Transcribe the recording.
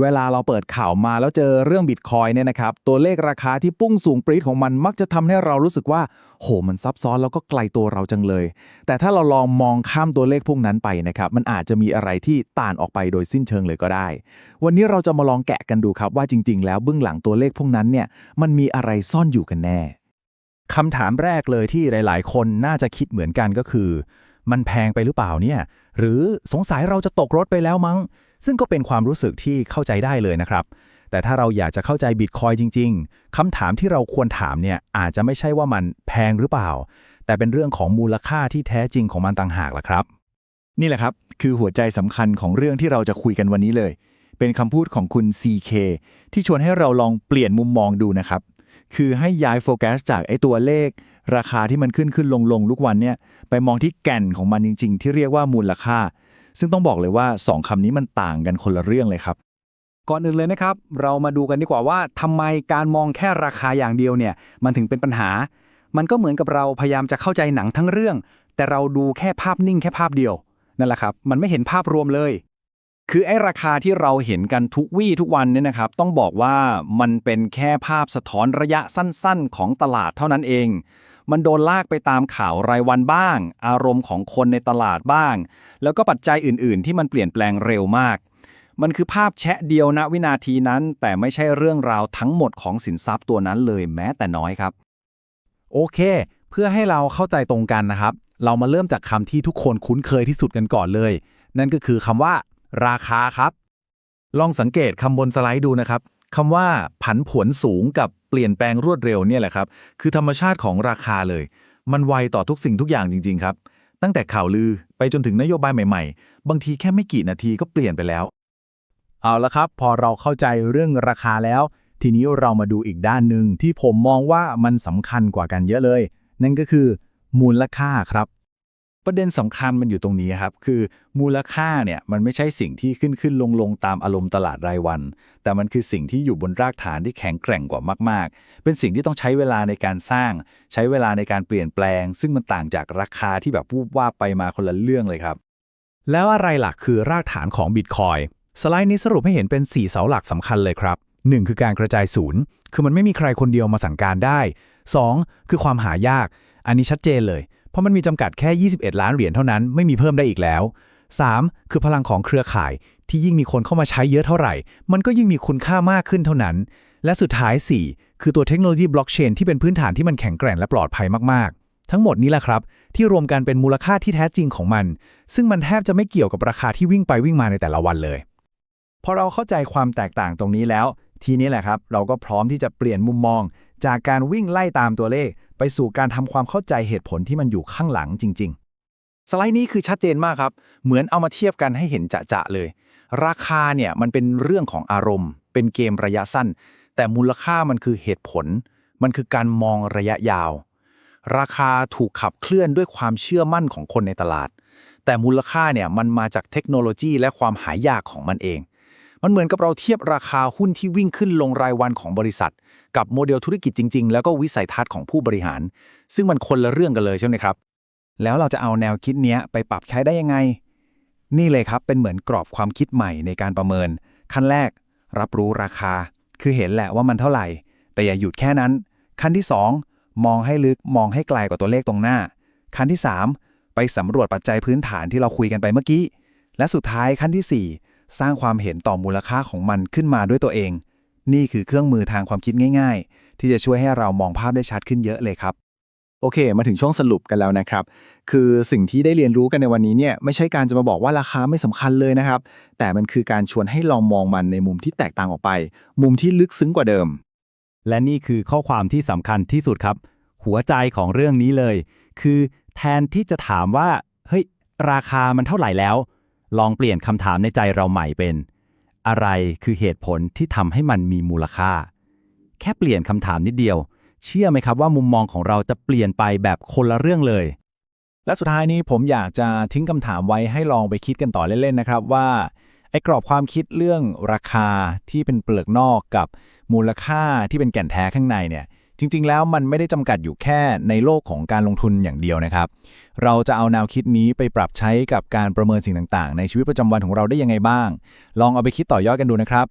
เวลาเราเปิดข่าวมาแล้วเจอเรื่องบิตคอยน์เนี่ยนะครับตัวเลขราคาที่พุ่งสูงปรี๊ดของมันมักจะทำให้เรารู้สึกว่า โหมันซับซ้อนแล้วก็ไกลตัวเราจังเลย แต่ถ้าเราลองมองข้ามตัวเลขพวกนั้นไปนะครับมันอาจจะมีอะไรที่ต่างออกไปโดยสิ้นเชิงเลยก็ได้ วันนี้เราจะมาลองแกะกันดูครับว่าจริง ๆ แล้วเบื้องหลังตัวเลขพวกนั้นเนี่ยมันมีอะไรซ่อนอยู่กันแน่คำถามแรกเลยที่หลาย ๆ คนน่าจะคิดเหมือนกันก็คือ มันแพงไปหรือเปล่าเนี่ย หรือสงสัยเราจะตกรถไปแล้วมั้ง ซึ่งก็เป็นความรู้สึกที่เข้าใจได้เลยนะครับ แต่ถ้าเราอยากจะเข้าใจบิตคอยจริง ๆคำถามที่เราควรถามเนี่ยอาจจะไม่ใช่ว่ามันแพงหรือเปล่า แต่เป็นเรื่องของมูลค่าที่แท้จริงของมันต่างหากล่ะครับ นี่แหละครับ คือหัวใจสำคัญของเรื่องที่เราจะคุยกันวันนี้เลย เป็นคำพูดของคุณ CK ที่ชวนให้เราลองเปลี่ยนมุมมองดูนะครับ คือให้ย้ายโฟกัสจากไอ้ตัวเลขราคาที่มันขึ้นขึ้นลงลงทุกวันเนี่ยไปมองที่แก่นของมันจริง ๆ ที่เรียกว่ามูลค่า ซึ่งต้องบอกเลยว่าสองคำนี้มันต่างกันคนละเรื่องเลยครับ ก่อนอื่นเลยนะครับ เรามาดูกันดีกว่าว่าทำไมการมองแค่ราคาอย่างเดียวเนี่ย มันถึงเป็นปัญหา มันก็เหมือนกับเราพยายามจะเข้าใจหนังทั้งเรื่อง แต่เราดูแค่ภาพนิ่งแค่ภาพเดียวนั่นแหละครับ มันไม่เห็นภาพรวมเลย คือไอ้ราคาที่เราเห็นกันทุกวี่ทุกวันเนี่ยนะครับ ต้องบอกว่ามันเป็นแค่ภาพสะท้อนระยะสั้น ๆ ของตลาดเท่านั้นเอง มันโดนลากไปตามข่าวรายวันบ้าง อารมณ์ของคนในตลาดบ้าง แล้วก็ปัจจัยอื่น ๆ ที่มันเปลี่ยนแปลงเร็วมาก มันคือภาพแชะเดียวณวินาทีนั้น แต่ไม่ใช่เรื่องราวทั้งหมดของสินทรัพย์ตัวนั้นเลยแม้แต่น้อยครับ โอเค เพื่อให้เราเข้าใจตรงกันนะครับ เรามาเริ่มจากคำที่ทุกคนคุ้นเคยที่สุดกันก่อนเลย นั่นก็คือคำว่า ราคาครับ ลองสังเกตคำบนสไลด์ดูนะครับคำว่าผันผวนสูงกับ เปลี่ยนแปลงรวดเร็วเนี่ยแหละครับ คือธรรมชาติของราคาเลย มันไวต่อทุกสิ่งทุกอย่างจริง ๆ ครับ ตั้งแต่ข่าวลือไปจนถึงนโยบายใหม่ๆ บางทีแค่ไม่กี่นาทีก็เปลี่ยนไปแล้ว เอาละครับ พอเราเข้าใจเรื่องราคาแล้ว ทีนี้เรามาดูอีกด้านหนึ่งที่ผมมองว่ามันสำคัญกว่ากันเยอะเลย นั่นก็คือ มูลค่าครับ ประเด็นสำคัญมันอยู่ตรงนี้ครับ คือมูลค่าเนี่ยมันไม่ใช่สิ่งที่ขึ้นขึ้นลงลงตามอารมณ์ตลาดรายวัน แต่มันคือสิ่งที่อยู่บนรากฐานที่แข็งแกร่งกว่ามาก ๆ เป็นสิ่งที่ต้องใช้เวลาในการสร้าง ใช้เวลาในการเปลี่ยนแปลง ซึ่งมันต่างจากราคาที่แบบวูบว่าไปมาคนละเรื่องเลยครับ แล้วอะไรหลักคือรากฐานของบิตคอยสไลด์นี้สรุปให้เห็นเป็น 4 เสาหลักสำคัญเลยครับ 1. คือการกระจายศูนย์ คือมันไม่มีใครคนเดียวมาสั่งการได้ 2. คือความหายาก อันนี้ชัดเจนเลย เพราะมันมีจำกัดแค่ 21 ล้านเหรียญเท่านั้นไม่มีเพิ่มได้อีกแล้ว 3. คือพลังของเครือข่ายที่ยิ่งมีคนเข้ามาใช้เยอะเท่าไหร่ มันก็ยิ่งมีคุณค่ามากขึ้นเท่านั้น และสุดท้าย 4 คือตัวเทคโนโลยีบล็อกเชนที่เป็นพื้นฐานที่มันแข็งแกร่งและปลอดภัยมากๆ ทั้งหมดนี้แหละครับ ที่รวมกันเป็นมูลค่าที่แท้จริงของมัน ซึ่งมันแทบจะไม่เกี่ยวกับราคาที่วิ่งไปวิ่งมาในแต่ละวันเลยพอเราเข้าใจความแตกต่างตรงนี้แล้ว ทีนี้แหละครับ เราก็พร้อมที่จะเปลี่ยนมุมมอง จากการวิ่งไล่ตามตัวเลข ไปสู่การทำความเข้าใจเหตุผลที่มันอยู่ข้างหลังจริง ๆ สไลด์นี้คือชัดเจนมากครับ เหมือนเอามาเทียบกันให้เห็นจะๆเลย ราคาเนี่ยมันเป็นเรื่องของอารมณ์ เป็นเกมระยะสั้น แต่มูลค่ามันคือเหตุผล มันคือการมองระยะยาว ราคาถูกขับเคลื่อนด้วยความเชื่อมั่นของคนในตลาด แต่มูลค่าเนี่ยมันมาจากเทคโนโลยีและความหายากของมันเองมันเหมือนกับเราเทียบราคาหุ้นที่วิ่งขึ้นลงรายวันของบริษัท กับโมเดลธุรกิจจริง ๆ แล้วก็วิสัยทัศน์ของผู้บริหาร ซึ่งมันคนละเรื่องกันเลยใช่ไหมครับ แล้วเราจะเอาแนวคิดนี้ไปปรับใช้ได้ยังไง นี่เลยครับเป็นเหมือนกรอบความคิดใหม่ในการประเมิน ขั้นแรก รับรู้ราคา คือเห็นแหละว่ามันเท่าไหร่ แต่อย่าหยุดแค่นั้น ขั้นที่ 2 มองให้ลึกมองให้ไกลกว่าตัวเลขตรงหน้า ขั้นที่ 3 ไปสำรวจปัจจัยพื้นฐานที่เราคุยกันไปเมื่อกี้และสุดท้ายขั้นที่ 4 สร้างความเห็นต่อมูลค่าของมันขึ้นมาด้วยตัวเอง นี่คือเครื่องมือทางความคิดง่าย ๆ ที่จะช่วยให้เรามองภาพได้ชัดขึ้นเยอะเลยครับ โอเค มาถึงช่วงสรุปกันแล้วนะครับ คือสิ่งที่ได้เรียนรู้กันในวันนี้เนี่ยไม่ใช่การจะมาบอกว่าราคาไม่สำคัญเลยนะครับ แต่มันคือการชวนให้ลองมองมันในมุมที่แตกต่างออกไป มุมที่ลึกซึ้งกว่าเดิม และนี่คือข้อความที่สำคัญที่สุดครับ หัวใจของเรื่องนี้เลย คือแทนที่จะถามว่าเฮ้ยราคามันเท่าไหร่แล้ว ลองเปลี่ยนคำถามในใจเราใหม่เป็น อะไรคือเหตุผลที่ทำให้มันมีมูลค่า แค่เปลี่ยนคำถามนิดเดียว เชื่อไหมครับว่ามุมมองของเราจะเปลี่ยนไปแบบคนละเรื่องเลย และสุดท้ายนี้ผมอยากจะทิ้งคำถามไว้ให้ลองไปคิดกันต่อเล่นๆนะครับว่าไอ้กรอบความคิดเรื่องราคาที่เป็นเปลือกนอกกับมูลค่าที่เป็นแก่นแท้ข้างในเนี่ย จริงๆ แล้วมันไม่ได้จำกัดอยู่แค่ในโลกของการลงทุนอย่างเดียวนะครับ เราจะเอาแนวคิดนี้ไปปรับใช้กับการประเมินสิ่งต่างๆ ในชีวิตประจำวันของเราได้ยังไงบ้าง ลองเอาไปคิดต่อยอดกันดูนะครับ